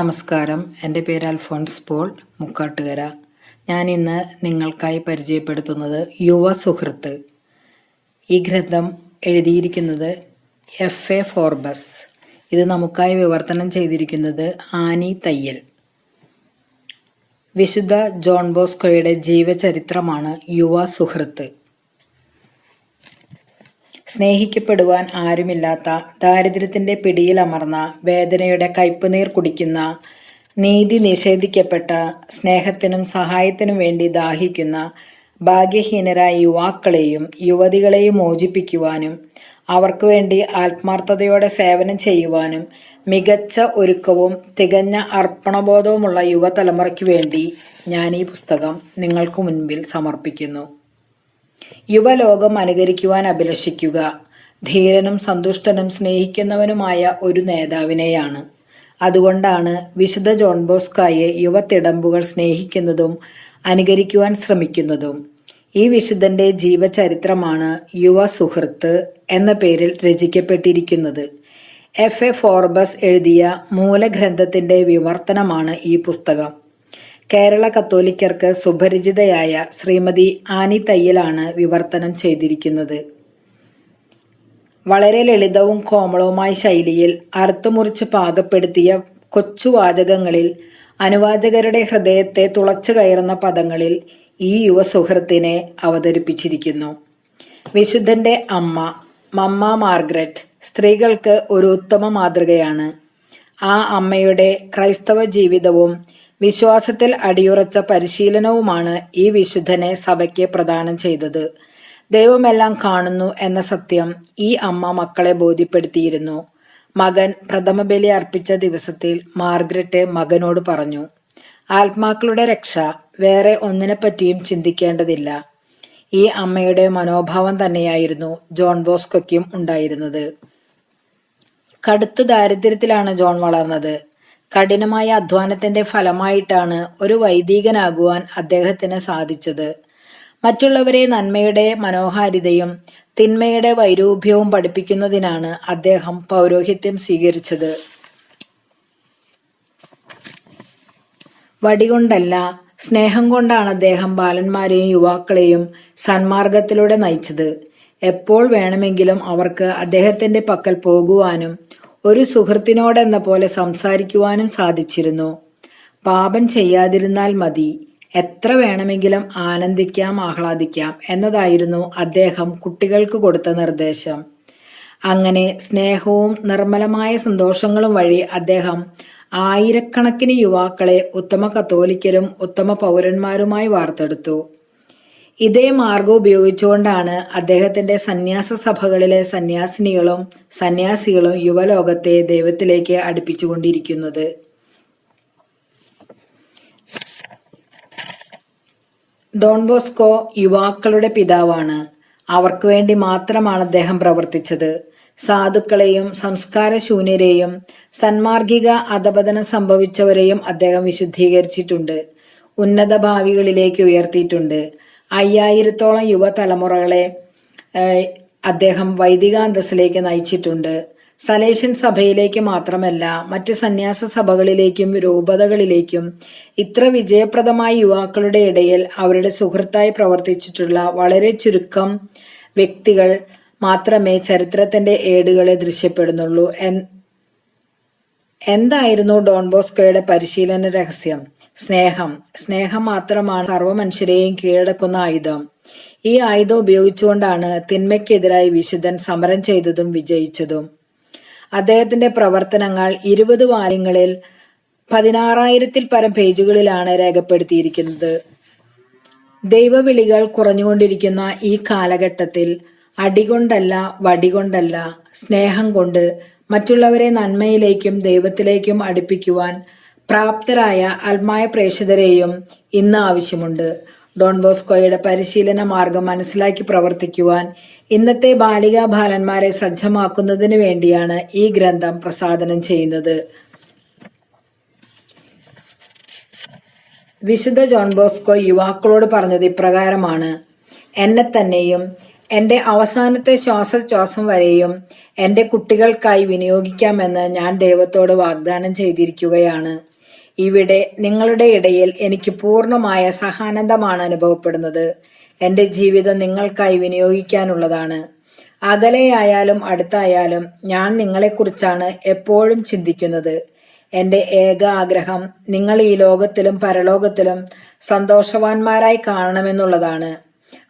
നമസ്കാരം. എന്റെ പേര് അൽഫോൺസ് പോൾ മുക്കാട്ടുകര. ഞാൻ ഇന്ന് നിങ്ങൾക്കായി പരിചയപ്പെടുത്തുന്നത് യുവ സുഹൃത്ത്. ഈ ഗ്രന്ഥം എഴുതിയിരിക്കുന്നത് എഫ് എ ഫോർബസ്. ഇത് നമുക്കായി വിവർത്തനം ചെയ്തിരിക്കുന്നത് ആനി തയ്യൽ. വിശുദ്ധ ജോൺ ബോസ്കോയുടെ ജീവചരിത്രമാണ് യുവ സുഹൃത്ത്. സ്നേഹിക്കപ്പെടുവാൻ ആരുമില്ലാത്ത ദാരിദ്ര്യത്തിന്റെ പിടിയിലമർന്ന വേദനയുടെ കയ്പുനീർ കുടിക്കുന്ന നീതി നിഷേധിക്കപ്പെട്ട സ്നേഹത്തിനും സഹായത്തിനും വേണ്ടി ദാഹിക്കുന്ന ഭാഗ്യഹീനരായ യുവാക്കളെയും യുവതികളെയും മോചിപ്പിക്കുവാനും അവർക്ക് വേണ്ടി ആത്മാർത്ഥതയോടെ സേവനം ചെയ്യുവാനും മികച്ച ഒരുക്കവും തികഞ്ഞ അർപ്പണബോധവുമുള്ള യുവതലമുറയ്ക്ക് വേണ്ടി ഞാൻ ഈ പുസ്തകം നിങ്ങൾക്ക് മുൻപിൽ സമർപ്പിക്കുന്നു. യുവലോകം അനുകരിക്കുവാൻ അഭിലഷിക്കുക. ധീരനും സന്തുഷ്ടനും സ്നേഹിക്കുന്നവനുമായ ഒരു നേതാവിനെയാണ്. അതുകൊണ്ടാണ് വിശുദ്ധ ജോൺ ബോസ്കായെ യുവത്തിടമ്പുകൾ സ്നേഹിക്കുന്നതും അനുകരിക്കുവാൻ ശ്രമിക്കുന്നതും. ഈ വിശുദ്ധന്റെ ജീവചരിത്രമാണ് യുവ സുഹൃത്ത് എന്ന പേരിൽ രചിക്കപ്പെട്ടിരിക്കുന്നത്. എഫ്. എ. ഫോർബസ് എഴുതിയ മൂലഗ്രന്ഥത്തിന്റെ വിവർത്തനമാണ് ഈ പുസ്തകം. കേരള കത്തോലിക്കർക്ക് സുപരിചിതയായ ശ്രീമതി ആനി തയ്യലാണ് വിവർത്തനം ചെയ്തിരിക്കുന്നത്. വളരെ ലളിതവും കോമളവുമായ ശൈലിയിൽ അറുത്തുമുറിച്ച് പാകപ്പെടുത്തിയ കൊച്ചു വാചകങ്ങളിൽ അനുവാചകരുടെ ഹൃദയത്തെ തുളച്ചു കയറുന്ന പദങ്ങളിൽ ഈ യുവസുഹൃത്തിനെ അവതരിപ്പിച്ചിരിക്കുന്നു. വിശുദ്ധന്റെ അമ്മ മമ്മ മാർഗ്രറ്റ് സ്ത്രീകൾക്ക് ഒരു ഉത്തമ മാതൃകയാണ്. ആ അമ്മയുടെ ക്രൈസ്തവ ജീവിതവും വിശ്വാസത്തിൽ അടിയുറച്ച പരിശീലനവുമാണ് ഈ വിശുദ്ധനെ സഭയ്ക്ക് പ്രദാനം ചെയ്തത്. ദൈവമെല്ലാം കാണുന്നു എന്ന സത്യം ഈ അമ്മ മക്കളെ ബോധ്യപ്പെടുത്തിയിരുന്നു. മകൻ പ്രഥമ ബലി അർപ്പിച്ച ദിവസത്തിൽ മാർഗ്രറ്റ് മകനോട് പറഞ്ഞു ആത്മാക്കളുടെ രക്ഷ വേറെ ഒന്നിനെപ്പറ്റിയും ചിന്തിക്കേണ്ടതില്ല. ഈ അമ്മയുടെ മനോഭാവം തന്നെയായിരുന്നു ജോൺ ബോസ്കോയ്ക്കും ഉണ്ടായിരുന്നത്. കടുത്ത ദാരിദ്ര്യത്തിലാണ് ജോൺ വളർന്നത്. കഠിനമായ അധ്വാനത്തിന്റെ ഫലമായിട്ടാണ് ഒരു വൈദികനാകുവാൻ അദ്ദേഹത്തിന് സാധിച്ചത്. മറ്റുള്ളവരെ നന്മയുടെ മനോഹാരിതയും തിന്മയുടെ വൈരൂപ്യവും പഠിപ്പിക്കുന്നതിനാണ് അദ്ദേഹം പൗരോഹിത്യം സ്വീകരിച്ചത്. വടികൊണ്ടല്ല സ്നേഹം കൊണ്ടാണ് അദ്ദേഹം ബാലന്മാരെയും യുവാക്കളെയും സന്മാർഗത്തിലൂടെ നയിച്ചത്. എപ്പോൾ വേണമെങ്കിലും അവർക്ക് അദ്ദേഹത്തിന്റെ പക്കൽ പോകുവാനും ഒരു സുഹൃത്തിനോടെന്ന പോലെ സംസാരിക്കുവാനും സാധിച്ചിരുന്നു. പാപം ചെയ്യാതിരുന്നാൽ മതി. എത്ര വേണമെങ്കിലും ആനന്ദിക്കാം ആഹ്ലാദിക്കാം എന്നതായിരുന്നു അദ്ദേഹം കുട്ടികൾക്ക് കൊടുത്ത നിർദ്ദേശം. അങ്ങനെ സ്നേഹവും നിർമ്മലമായ സന്തോഷങ്ങളും വഴി അദ്ദേഹം ആയിരക്കണക്കിന് യുവാക്കളെ ഉത്തമ കത്തോലിക്കരും ഉത്തമ പൗരന്മാരുമായി വാർത്തെടുത്തു. ഇതേ മാർഗം ഉപയോഗിച്ചുകൊണ്ടാണ് അദ്ദേഹത്തിന്റെ സന്യാസ സഭകളിലെ സന്യാസിനികളും സന്യാസികളും യുവലോകത്തെ ദൈവത്തിലേക്ക് അടുപ്പിച്ചുകൊണ്ടിരിക്കുന്നത്. ഡോൺ ബോസ്കോ യുവാക്കളുടെ പിതാവാണ്. അവർക്ക് വേണ്ടി മാത്രമാണ് അദ്ദേഹം പ്രവർത്തിച്ചത്. സാധുക്കളെയും സംസ്കാരശൂന്യരെയും സന്മാർഗിക അധപതനം സംഭവിച്ചവരെയും അദ്ദേഹം വിശുദ്ധീകരിച്ചിട്ടുണ്ട്. ഉന്നത ഭാവികളിലേക്ക് ഉയർത്തിയിട്ടുണ്ട്. അയ്യായിരത്തോളം യുവതലമുറകളെ അദ്ദേഹം വൈദികാന്തസ്സിലേക്ക് നയിച്ചിട്ടുണ്ട്. സലേഷ്യൻ സഭയിലേക്ക് മാത്രമല്ല മറ്റു സന്യാസ സഭകളിലേക്കും രൂപതകളിലേക്കും ഇത്ര വിജയപ്രദമായ യുവാക്കളുടെ ഇടയിൽ അവരുടെ സുഹൃത്തായി പ്രവർത്തിച്ചിട്ടുള്ള വളരെ ചുരുക്കം വ്യക്തികൾ മാത്രമേ ചരിത്രത്തിന്റെ ഏടുകളെ ദൃശ്യപ്പെടുന്നുള്ളൂ. എന്തായിരുന്നു ഡോൺ ബോസ്കോയുടെ പരിശീലന രഹസ്യം? സ്നേഹം. സ്നേഹം മാത്രമാണ് സർവ മനുഷ്യരെയും കീഴടക്കുന്ന ആയുധം. ഈ ആയുധം ഉപയോഗിച്ചുകൊണ്ടാണ് തിന്മയ്ക്കെതിരായി വിശുദ്ധൻ സമരം ചെയ്തതും വിജയിച്ചതും. അദ്ദേഹത്തിന്റെ പ്രവർത്തനങ്ങൾ ഇരുപത് വാല്യങ്ങളിൽ പതിനാറായിരത്തിൽ പരം പേജുകളിലാണ് രേഖപ്പെടുത്തിയിരിക്കുന്നത്. ദൈവവിളികൾ കുറഞ്ഞുകൊണ്ടിരിക്കുന്ന ഈ കാലഘട്ടത്തിൽ അടികൊണ്ടല്ല വടികൊണ്ടല്ല സ്നേഹം കൊണ്ട് മറ്റുള്ളവരെ നന്മയിലേക്കും ദൈവത്തിലേക്കും അടുപ്പിക്കുവാൻ പ്രാപ്തരായ ആത്മായ പ്രേക്ഷിതരെയും ഇന്ന് ആവശ്യമുണ്ട്. ഡോൺ ബോസ്കോയുടെ പരിശീലന മാർഗം മനസ്സിലാക്കി പ്രവർത്തിക്കുവാൻ ഇന്നത്തെ ബാലികാ ബാലന്മാരെ സജ്ജമാക്കുന്നതിന് വേണ്ടിയാണ് ഈ ഗ്രന്ഥം പ്രസാദനം ചെയ്യുന്നത്. വിശുദ്ധ ജോൺ ബോസ്കോ യുവാക്കളോട് പറഞ്ഞത് ഇപ്രകാരമാണ്. എന്നെ തന്നെയും എന്റെ അവസാനത്തെ ശ്വാസശ്വാസം വരെയും എന്റെ കുട്ടികൾക്കായി വിനിയോഗിക്കാമെന്ന് ഞാൻ ദൈവത്തോട് വാഗ്ദാനം ചെയ്തിരിക്കുകയാണ്. ഇവിടെ നിങ്ങളുടെ ഇടയിൽ എനിക്ക് പൂർണമായ സഹാനന്ദമാണ് അനുഭവപ്പെടുന്നത്. എന്റെ ജീവിതം നിങ്ങൾക്കായി വിനിയോഗിക്കാനുള്ളതാണ്. അകലെയായാലും അടുത്തായാലും ഞാൻ നിങ്ങളെക്കുറിച്ചാണ് എപ്പോഴും ചിന്തിക്കുന്നത്. എന്റെ ഏക ആഗ്രഹം നിങ്ങൾ ഈ ലോകത്തിലും പരലോകത്തിലും സന്തോഷവാന്മാരായി കാണണമെന്നുള്ളതാണ്.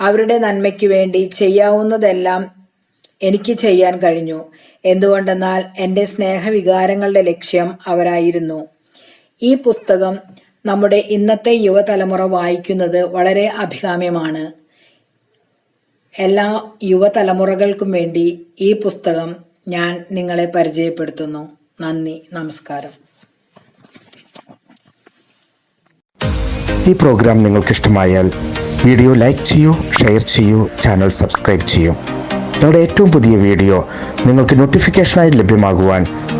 അവരുടെ നന്മയ്ക്ക് വേണ്ടി ചെയ്യാവുന്നതെല്ലാം എനിക്ക് ചെയ്യാൻ കഴിഞ്ഞു. എന്തുകൊണ്ടെന്നാൽ എന്റെ സ്നേഹവികാരങ്ങളുടെ ലക്ഷ്യം അവരായിരുന്നു. ഈ പുസ്തകം നമ്മുടെ ഇന്നത്തെ യുവതലമുറ വായിക്കുന്നത് വളരെ അഭികാമ്യമാണ്. എല്ലാ യുവതലമുറകൾക്കും വേണ്ടി ഈ പുസ്തകം ഞാൻ നിങ്ങളെ പരിചയപ്പെടുത്തുന്നു. നന്ദി നമസ്കാരം. ഈ പ്രോഗ്രാം നിങ്ങൾക്ക് ഇഷ്ടമായാൽ വീഡിയോ ലൈക്ക് ചെയ്യൂ ഷെയർ ചെയ്യൂ ചാനൽ സബ്സ്ക്രൈബ് ചെയ്യൂ. നമ്മുടെ ഏറ്റവും പുതിയ വീഡിയോ നിങ്ങൾക്ക് നോട്ടിഫിക്കേഷനായി ലഭ്യമാകുവാൻ